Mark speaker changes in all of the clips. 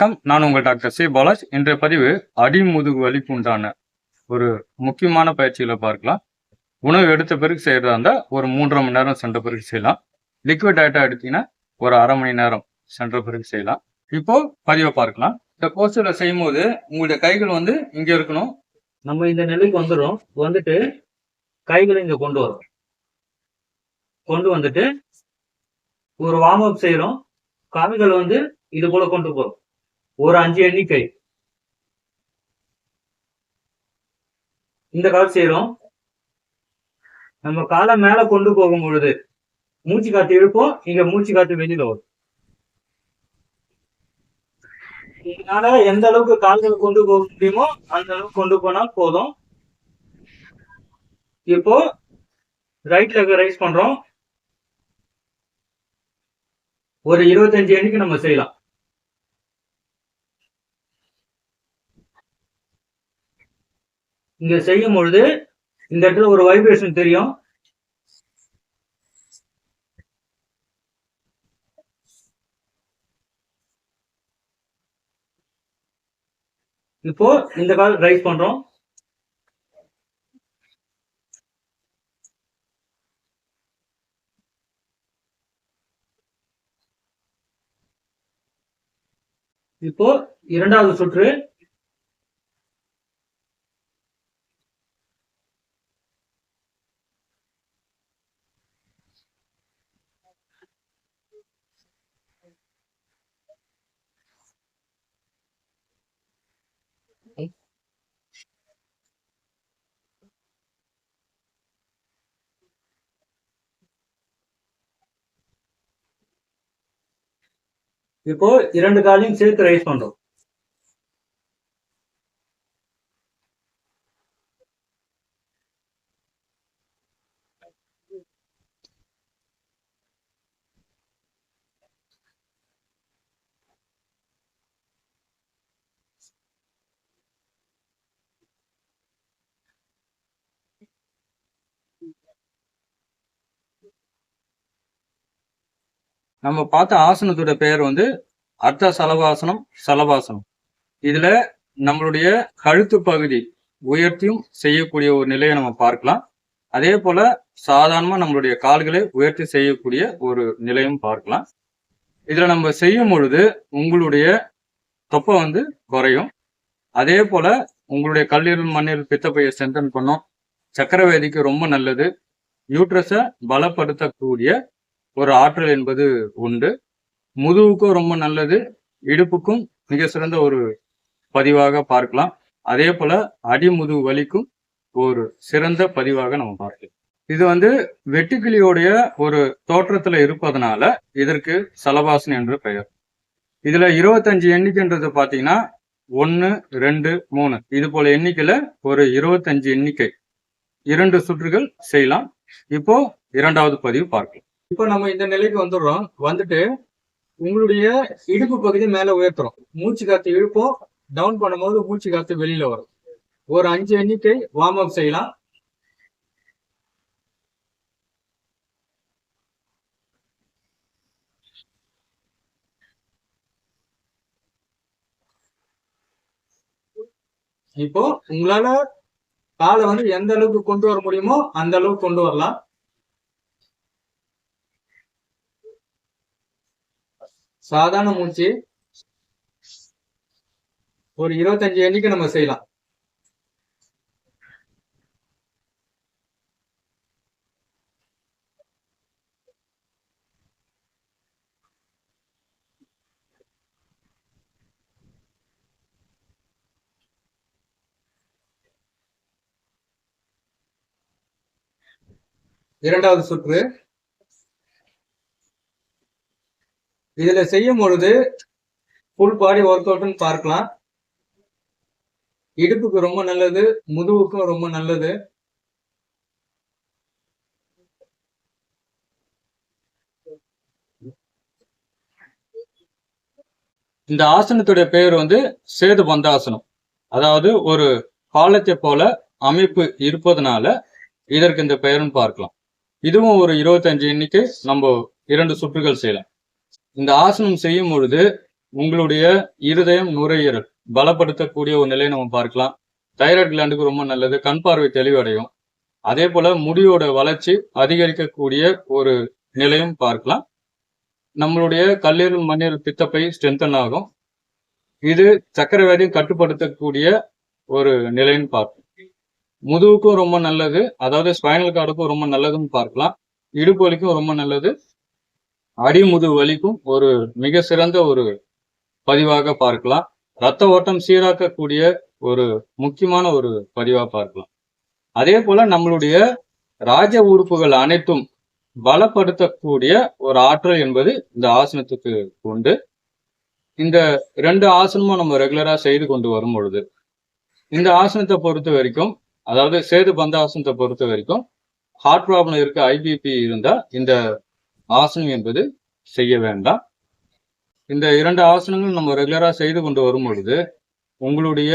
Speaker 1: வணக்கம். நான் உங்கள் டாக்டர் சி. பாலாஜ். இன்றைய பதிவு அடிமுதுகு வலிக்கு உண்டான ஒரு முக்கியமான பயிற்சிகளை பார்க்கலாம். உணவு எடுத்த பிறகு செய்கிறதா இருந்தால் ஒரு மூன்றரை மணி நேரம் சென்ற பிறகு செய்யலாம். லிக்விட் டயட்டாக எடுத்தீங்கன்னா ஒரு அரை மணி நேரம் சென்ற பிறகு செய்யலாம். இப்போ பதிவை பார்க்கலாம். இந்த போஸ்டர்ல செய்யும் போது உங்களுடைய கைகள் வந்து இங்க இருக்கணும்.
Speaker 2: நம்ம இந்த நிலைக்கு வந்துடும் வந்துட்டு கைகளை இங்க கொண்டு வரும். கொண்டு வந்துட்டு ஒரு வார்ம் அப் செய்யறோம் காமிகள் வந்து இது போல கொண்டு போறோம். ஒரு அஞ்சு எண்ணிக்கை. இந்த கால் செய்யறோம் நம்ம காலை மேல கொண்டு போகும் பொழுது மூச்சு காத்து இழுப்போம் இங்க மூச்சு காத்து வெளியில வரும். இதனால எந்த அளவுக்கு கால்கள் கொண்டு போக முடியுமோ அந்த அளவுக்கு கொண்டு போனா போதும். இப்போ ரைட் லெக் ரைஸ் பண்றோம். ஒரு இருபத்தஞ்சு எண்ணிக்கை நம்ம செய்யலாம். இங்க செய்யும் பொழுது இந்த இடத்துல ஒரு வைப்ரேஷன் தெரியும். இப்போ இந்த கால் ரைஸ் பண்றோம். இப்போ இரண்டாவது சுற்று. இப்போ இரண்டு காலையும் சேர்த்து ரைஸ் பண்றோம்
Speaker 1: நம்ம பார்த்த ஆசனத்தோட பெயர் வந்து அர்த்த சலவாசனம் சலவாசனம். இதுல நம்மளுடைய கழுத்து பகுதி உயர்த்தியும் செய்யக்கூடிய ஒரு நிலையை நம்ம பார்க்கலாம். அதே போல சாதாரணமா நம்மளுடைய கால்களை உயர்த்தி செய்யக்கூடிய ஒரு நிலையும் பார்க்கலாம். இதுல நம்ம செய்யும் பொழுது உங்களுடைய தொப்பை வந்து குறையும். அதே போல உங்களுடைய கல்லீரல் மண்ணீரல் பித்தப்பையை சென்டன் பண்ணும். சக்கரவேதிக்கு ரொம்ப நல்லது. யூட்ரஸை பலப்படுத்தக்கூடிய ஒரு ஆற்றல் என்பது உண்டு. முதுகுக்கும் ரொம்ப நல்லது. இடுப்புக்கும் மிக சிறந்த ஒரு பதிவாக பார்க்கலாம். அதே போல அடிமுதுகு வலிக்கும் ஒரு சிறந்த பதிவாக நம்ம பார்க்கலாம். இது வந்து வெட்டுக்கிளியோடைய ஒரு தோற்றத்துல இருப்பதனால இதற்கு சலபாசன் என்று பெயர். இதுல இருபத்தஞ்சு எண்ணிக்கைன்றது பாத்தீங்கன்னா ஒன்னு ரெண்டு மூணு. இது போல எண்ணிக்கையில ஒரு இருபத்தஞ்சு எண்ணிக்கை. இரண்டு சுற்றுகள் செய்யலாம். இப்போ இரண்டாவது பதிவு பார்க்கலாம். இப்போ நம்ம இந்த நிலைக்கு வந்துடுறோம். வந்துட்டு உங்களுடைய இடுப்பு பகுதி மேல உயர்த்துறோம். மூச்சு காத்து இழுப்போம் டவுன் பண்ணும்போது மூச்சு காத்து வெளியில வரும். ஒரு அஞ்சு எண்ணிக்கை வார்ம் அப் செய்யலாம். இப்போ உங்களால காலை வந்து எந்த அளவுக்கு கொண்டு வர முடியுமோ அந்த அளவுக்கு கொண்டு வரலாம். சாதாரண மூச்சு. ஒரு இருபத்தஞ்சு எண்ணிக்கை நம்ம செய்யலாம். இரண்டாவது சுற்று. இதுல செய்யும் பொழுது ஃபுல் பாடி ஒர்க் அவுட்னு பார்க்கலாம். இடுப்புக்கு ரொம்ப நல்லது முதுகுக்கும் ரொம்ப நல்லது. இந்த ஆசனத்துடைய பெயர் வந்து சேது பந்தாசனம். அதாவது ஒரு பாலத்தை போல அமைப்பு இருப்பதனால இதற்கு இந்த பெயரும் பார்க்கலாம். இதுவும் ஒரு இருபத்தஞ்சு எண்ணிக்கை நம்ம இரண்டு சுற்றுகள் செய்யலாம். இந்த ஆசனம் செய்யும் பொழுது உங்களுடைய இருதயம் நுரையீரல் பலப்படுத்தக்கூடிய ஒரு நிலையை நம்ம பார்க்கலாம். தைராய்டு கிளாண்டுக்கு ரொம்ப நல்லது. கண் பார்வை தெளிவடையும். அதே போல முடியோட வளர்ச்சி அதிகரிக்கக்கூடிய ஒரு நிலையும் பார்க்கலாம். நம்மளுடைய கல்லீரல் மண்ணீரல் பித்தப்பை ஸ்ட்ரென்தன் ஆகும். இது சக்கரை வியாதியை கட்டுப்படுத்தக்கூடிய ஒரு நிலைன்னு பார்க்கலாம் முதுகுக்கும் ரொம்ப நல்லது. அதாவது ஸ்பைனல் கார்டுக்கும் ரொம்ப நல்லதுன்னு பார்க்கலாம். இடுப்பு வலிக்கும் ரொம்ப நல்லது. அடிமுது வலிக்கும் ஒரு மிக சிறந்த ஒரு பதிவாக பார்க்கலாம். ரத்த ஓட்டம் சீராக்கக்கூடிய ஒரு முக்கியமான ஒரு பதிவாக பார்க்கலாம். அதே போல நம்மளுடைய ராஜ உறுப்புகள் அனைத்தும் பலப்படுத்தக்கூடிய ஒரு ஆற்றல் என்பது இந்த ஆசனத்துக்கு உண்டு. இந்த ரெண்டு ஆசனமும் நம்ம ரெகுலரா செய்து கொண்டு வரும் பொழுது இந்த ஆசனத்தை பொறுத்த வரைக்கும் அதாவது சேது பந்த ஆசனத்தை பொறுத்த வரைக்கும் ஹார்ட் ப்ராப்ளம் இருக்க ஐபிபி இருந்தா இந்த ஆசனம் என்பது செய்ய வேண்டாம். இந்த இரண்டு ஆசனங்கள் நம்ம ரெகுலராக செய்து கொண்டு வரும் பொழுது உங்களுடைய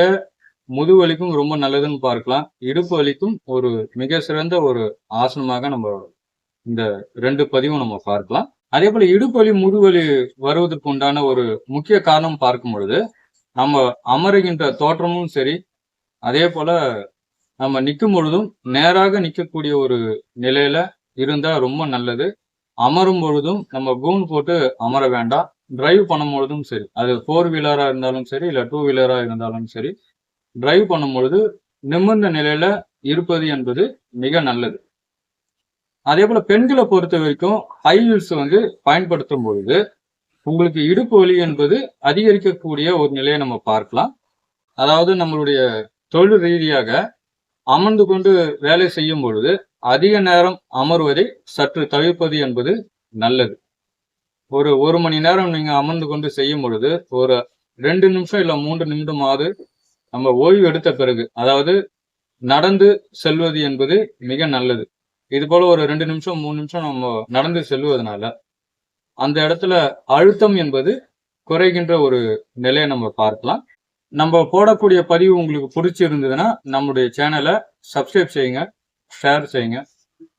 Speaker 1: முதுவலிக்கும் ரொம்ப நல்லதுன்னு பார்க்கலாம். இடுப்பு வலிக்கும் ஒரு மிக சிறந்த ஒரு ஆசனமாக நம்ம இந்த ரெண்டு பதிவும் நம்ம பார்க்கலாம். அதே போல இடுப்பு வலி முதுவலி வருவதற்கு உண்டான ஒரு முக்கிய காரணம் பார்க்கும் பொழுது நம்ம அமருகின்ற தோற்றமும் சரி அதே போல நம்ம நிற்கும் பொழுதும் நேராக நிற்கக்கூடிய ஒரு நிலையில இருந்தா ரொம்ப நல்லது. அமரும் பொழுதும் நம்ம கூன் போட்டு அமர வேண்டாம். டிரைவ் பண்ணும் பொழுதும் சரி. அது ஃபோர் வீலரா இருந்தாலும் சரி இல்ல டூ வீலரா இருந்தாலும் சரி டிரைவ் பண்ணும் பொழுது நிமிர்ந்த நிலையில இருப்பது என்பது மிக நல்லது. அதே போல பெண்களை பொறுத்த வரைக்கும் ஹை ஹீல்ஸ் வந்து பயன்படுத்தும் பொழுது உங்களுக்கு இடுப்பு வலி என்பது அதிகரிக்கக்கூடிய ஒரு நிலையை நம்ம பார்க்கலாம். அதாவது நம்மளுடைய தொழில் ரீதியாக அமர்ந்து கொண்டு வேலை செய்யும் பொழுது அதிக நேரம் அமர்வதை சற்று தவிர்ப்பது என்பது நல்லது. ஒரு ஒரு மணி நேரம் நீங்கள் அமர்ந்து கொண்டு செய்யும் பொழுது ஒரு ரெண்டு நிமிஷம் இல்லை மூன்று நிமிடமாவது நம்ம ஓய்வு எடுத்த பிறகு அதாவது நடந்து செல்வது என்பது மிக நல்லது. இது போல ஒரு ரெண்டு நிமிஷம் மூணு நிமிஷம் நம்ம நடந்து செல்வதனால அந்த இடத்துல அழுத்தம் என்பது குறைகின்ற ஒரு நிலையை நம்ம பார்க்கலாம். நம்ம போடக்கூடிய பதிவு உங்களுக்கு பிடிச்சிருந்ததுன்னா நம்முடைய சேனலை சப்ஸ்கிரைப் செய்யுங்க. ஷேர் செய்யுங்க.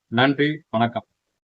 Speaker 1: நன்றி வணக்கம்.